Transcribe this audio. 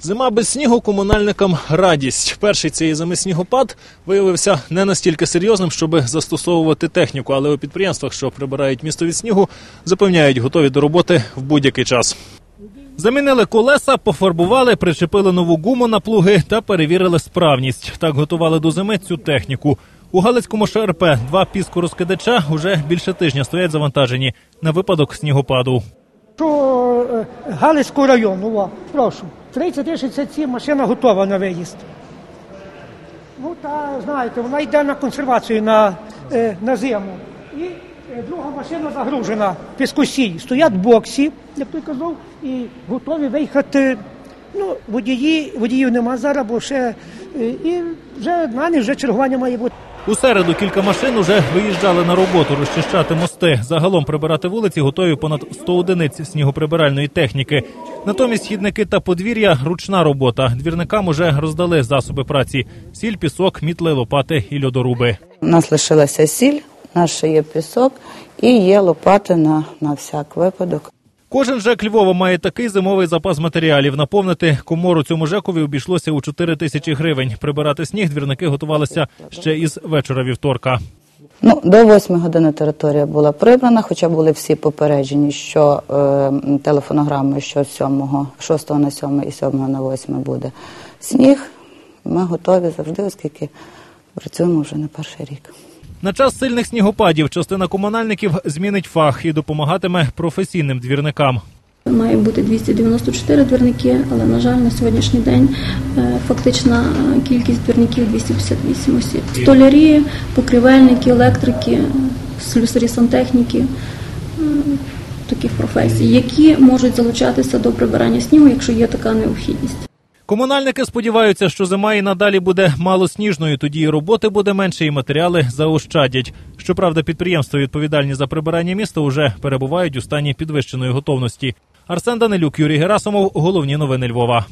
Зима без снігу комунальникам радість. Перший цієї зими снігопад виявився не настільки серйозним, щоб застосовувати техніку, але у підприємствах, що прибирають місто від снігу, запевняють, готові до роботи в будь-який час. Замінили колеса, пофарбували, причепили нову гуму на плуги та перевірили справність. Так готували до зими цю техніку. У Галицькому ШРП два піску-розкидача уже більше тижня стоять завантажені на випадок снігопаду. Що е, Галицького району, о, прошу. 3067 машина готова на виїзд. Ну, та знаєте, вона йде на консервацію на, е, на зиму. І е, друга машина загружена піскосій. Стоять боксі, як той казав, і готові виїхати. Ну, водії, водіїв нема зараз, бо ще е, і вже на них вже чергування має бути. У середу кілька машин уже виїжджали на роботу розчищати мости. Загалом прибирати вулиці готові понад 100 одиниць снігоприбиральної техніки. Натомість хідники та подвір'я ручна робота. Двірникам уже роздали засоби праці: сіль, пісок, мітли, лопати і льодоруби. У нас лишилася сіль, ще є пісок і є лопати на, на всяк випадок. Кожен ЖЕК Львова має такий зимовий запас матеріалів. Наповнити комору цьому ЖЕКові обійшлося у 4 тисячі гривень. Прибирати сніг двірники готувалися ще із вечора вівторка. Ну, до 8 години територія була прибрана, хоча були всі попереджені, що е, телефонограми, що 7, 6 на 7 і 7 на 8 буде сніг. Ми готові завжди, оскільки працюємо вже не перший рік. На час сильних снігопадів частина комунальників змінить фах і допомагатиме професійним двірникам. Має бути 294 двірники, але на жаль, на сьогоднішній день е, фактична кількість двірників 258 осіб. Столярі, покривельники, електрики, слюсарі сантехніки таких професій, які можуть залучатися до прибирання снігу, якщо є така необхідність. Комунальники сподіваються, що зима і надалі буде малосніжною, тоді і роботи буде менше, і матеріали заощадять. Щоправда, підприємства, відповідальні за прибирання міста, уже перебувають у стані підвищеної готовності. Арсен Данилюк, Юрій Герасимов, головні новини Львова.